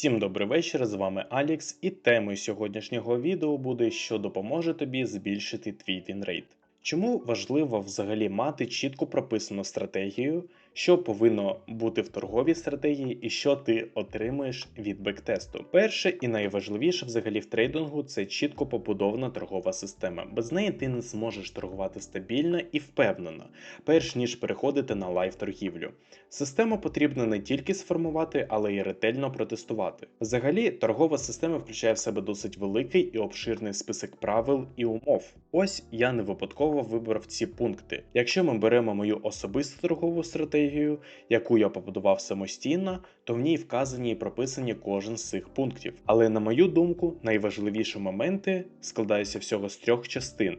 Всім добрий вечір, з вами Алікс, і темою сьогоднішнього відео буде, що допоможе тобі збільшити твій вінрейт. Чому важливо взагалі мати чітко прописану стратегію, що повинно бути в торговій стратегії і що ти отримуєш від бектесту? Перше і найважливіше взагалі в трейдингу це чітко побудована торгова система. Без неї ти не зможеш торгувати стабільно і впевнено, перш ніж переходити на лайв торгівлю. Систему потрібно не тільки сформувати, але й ретельно протестувати. Взагалі, торгова система включає в себе досить великий і обширний список правил і умов. Ось я не випадково вибрав ці пункти. Якщо ми беремо мою особисту торгову стратегію, яку я побудував самостійно, то в ній вказані і прописані кожен з цих пунктів. Але на мою думку, найважливіші моменти складаються всього з трьох частин.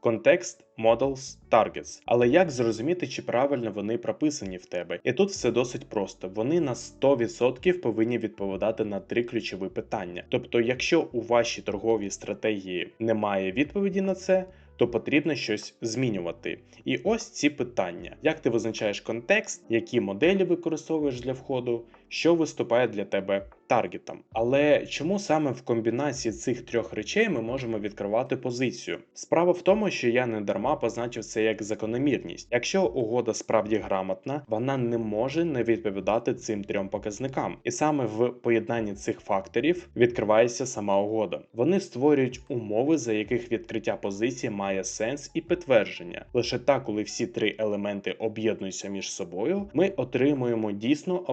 Контекст, Models, Targets. Але як зрозуміти, чи правильно вони прописані в тебе? І тут все досить просто. Вони на 100% повинні відповідати на три ключові питання. Тобто, якщо у вашій торговій стратегії немає відповіді на це, то потрібно щось змінювати. І ось ці питання: як ти визначаєш контекст, які моделі використовуєш для входу, що виступає для тебе таргетом. Але чому саме в комбінації цих трьох речей ми можемо відкривати позицію? Справа в тому, що я не дарма позначив це як закономірність. Якщо угода справді грамотна, вона не може не відповідати цим трьом показникам. І саме в поєднанні цих факторів відкривається сама угода. Вони створюють умови, за яких відкриття позиції має сенс і підтвердження. Лише так, коли всі три елементи об'єднуються між собою, ми отримуємо дійсно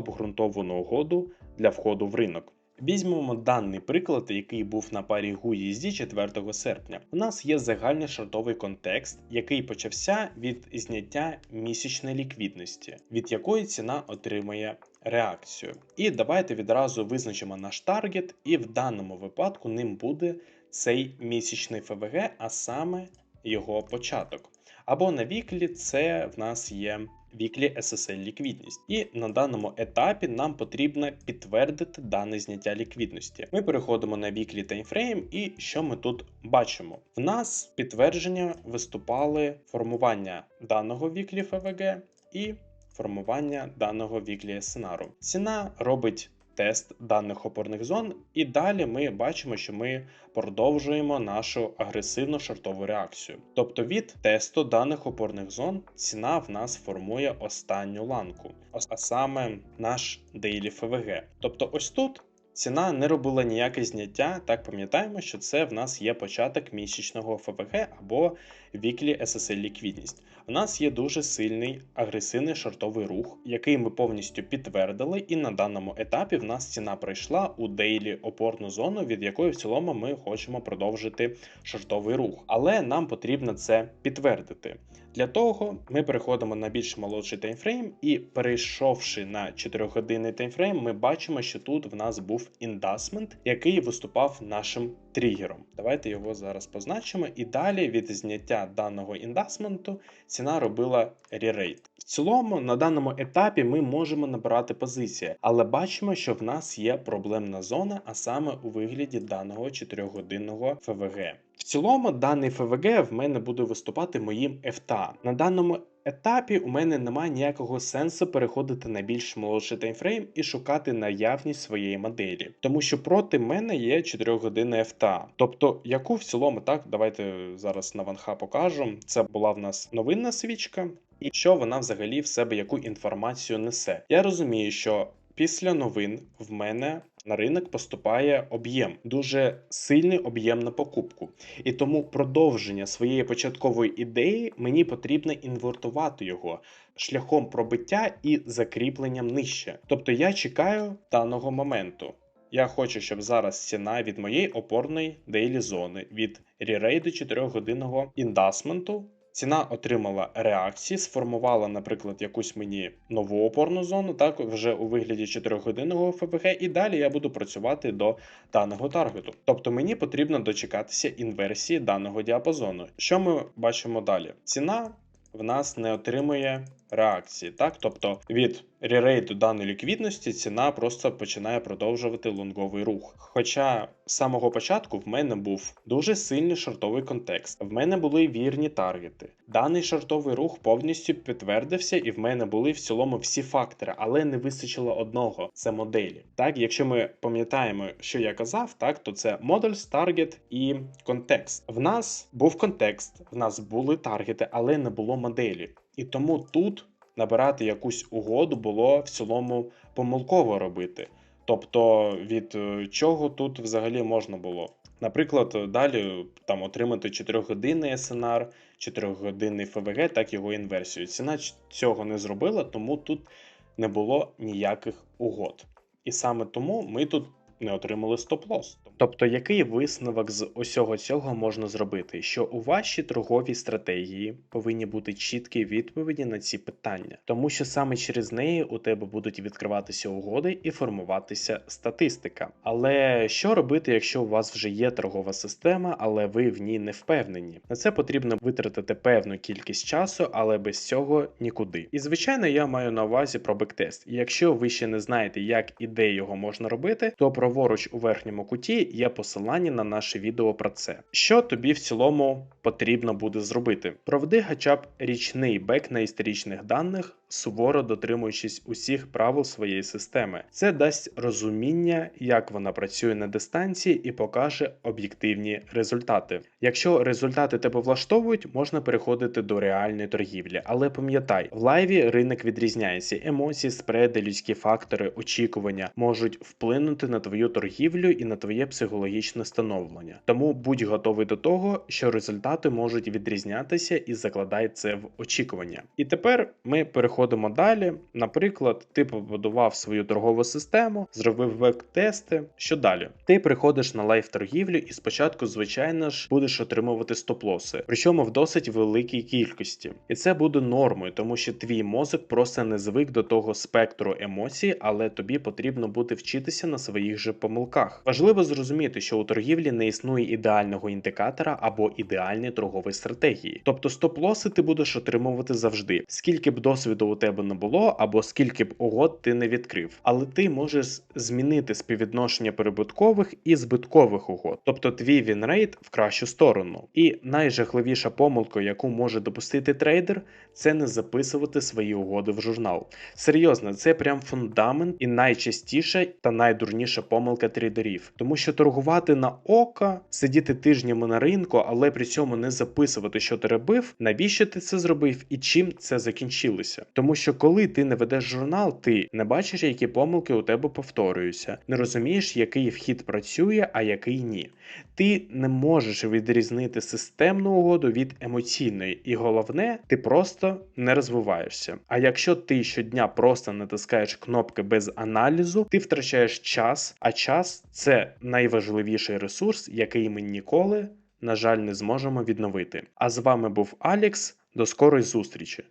обґрунтовану угоду для входу в ринок. Візьмемо даний приклад, який був на парі GUISD 4 серпня. У нас є загальний шортовий контекст, який почався від зняття місячної ліквідності, від якої ціна отримає реакцію. І давайте відразу визначимо наш таргет, і в даному випадку ним буде цей місячний ФВГ, а саме його початок. Або на віклі це в нас є віклі SSL ліквідність. І на даному етапі нам потрібно підтвердити дане зняття ліквідності. Ми переходимо на віклі таймфрейм, і що ми тут бачимо? В нас підтвердження виступали формування даного віклі ФВГ і формування даного віклі сценару. Ціна робить тест даних опорних зон, і далі ми бачимо, що ми продовжуємо нашу агресивну шортову реакцію. Тобто від тесту даних опорних зон ціна в нас формує останню ланку, а саме наш Daily ФВГ. Тобто, ось тут. Ціна не робила ніяке зняття, так пам'ятаємо, що це в нас є початок місячного ФВГ або віклі SSL ліквідність. У нас є дуже сильний агресивний шортовий рух, який ми повністю підтвердили, і на даному етапі в нас ціна пройшла у дейлі опорну зону, від якої в цілому ми хочемо продовжити шортовий рух. Але нам потрібно це підтвердити. Для того ми переходимо на більш молодший таймфрейм, і перейшовши на 4-годинний таймфрейм, ми бачимо, що тут в нас був індасмент, який виступав нашим тригером. Давайте його зараз позначимо. І далі від зняття даного індасменту ціна робила ререйт. В цілому, на даному етапі ми можемо набирати позиції, але бачимо, що в нас є проблемна зона, а саме у вигляді даного 4-годинного ФВГ. Цілому, даний ФВГ в мене буде виступати моїм ФТА. На даному етапі у мене немає ніякого сенсу переходити на більш молодший таймфрейм і шукати наявність своєї моделі, тому що проти мене є 4 години ФТА. Тобто, яку в цілому, так, давайте зараз на ванха покажу. Це була в нас новинна свічка, і що вона взагалі в себе яку інформацію несе. Я розумію, що після новин в мене на ринок поступає об'єм, дуже сильний об'єм на покупку. І тому продовження своєї початкової ідеї мені потрібно інвертувати його шляхом пробиття і закріпленням нижче. Тобто я чекаю даного моменту. Я хочу, щоб зараз ціна від моєї опорної дейлі зони від ререйду 4-годинного індасменту Ціна отримала реакції, сформувала, наприклад, якусь мені нову опорну зону, так вже у вигляді 4-годинного ФПГ, і далі я буду працювати до даного таргету. Тобто мені потрібно дочекатися інверсії даного діапазону. Що ми бачимо далі? Ціна в нас не отримує реакції. Так, тобто від ререйду даної ліквідності ціна просто починає продовжувати лонговий рух. Хоча з самого початку в мене був дуже сильний шортовий контекст, в мене були вірні таргети. Даний шортовий рух повністю підтвердився, і в мене були в цілому всі фактори, але не вистачило одного це моделі. Так, якщо ми пам'ятаємо, що я казав, так то це Models, Target і контекст. В нас був контекст, в нас були таргети, але не було моделі. І тому тут набирати якусь угоду було в цілому помилково робити. Тобто, від е, чого тут взагалі можна було? Наприклад, далі там отримати 4-годинний SNR, 4-годинний ФВГ, так його інверсію. Ціна цього не зробила, тому тут не було ніяких угод. І саме тому ми тут не отримали стоп-лосс. Тобто, який висновок з усього цього можна зробити? Що у вашій торговій стратегії повинні бути чіткі відповіді на ці питання, тому що саме через неї у тебе будуть відкриватися угоди і формуватися статистика. Але що робити, якщо у вас вже є торгова система, але ви в ній не впевнені? На це потрібно витратити певну кількість часу, але без цього нікуди. І звичайно, я маю на увазі про бектест. Якщо ви ще не знаєте, як і де його можна робити, то праворуч у верхньому куті є посилання на наше відео про це. Що тобі в цілому потрібно буде зробити? Проведи хоча б річний бек на історичних даних, суворо дотримуючись усіх правил своєї системи. Це дасть розуміння, як вона працює на дистанції і покаже об'єктивні результати. Якщо результати тебе влаштовують, можна переходити до реальної торгівлі. Але пам'ятай, в лайві ринок відрізняється. Емоції, спреди, людські фактори, очікування можуть вплинути на твою торгівлю і на твоє психологічне становлення. Тому будь готовий до того, що результати можуть відрізнятися і закладай це в очікування. І тепер ми переходимо далі. Наприклад, ти побудував свою торгову систему, зробив веб-тести. Що далі? Ти приходиш на лайв торгівлю і спочатку, звичайно ж, будеш отримувати стоп-лоси, причому в досить великій кількості. І це буде нормою, тому що твій мозок просто не звик до того спектру емоцій, але тобі потрібно буде вчитися на своїх же помилках. Важливо зрозуміти, що у торгівлі не існує ідеального індикатора або ідеальної торгової стратегії. Тобто стоп-лоси ти будеш отримувати завжди, скільки б досвіду у тебе не було, або скільки б угод ти не відкрив. Але ти можеш змінити співвідношення прибуткових і збиткових угод, тобто твій вінрейт в кращу сторону. І найжахливіша помилка, яку може допустити трейдер, це не записувати свої угоди в журнал. Серйозно, це прям фундамент і найчастіша та найдурніша помилка трейдерів, тому що торгувати на око, сидіти тижнями на ринку, але при цьому не записувати, що ти робив, навіщо ти це зробив і чим це закінчилося. Тому що коли ти не ведеш журнал, ти не бачиш, які помилки у тебе повторюються, не розумієш, який вхід працює, а який ні. Ти не можеш відрізнити системну угоду від емоційної, і головне, ти просто не розвиваєшся. А якщо ти щодня просто натискаєш кнопки без аналізу, ти втрачаєш час, а час це найважливіший ресурс, який ми ніколи, на жаль, не зможемо відновити. А з вами був Алікс. До скорої зустрічі!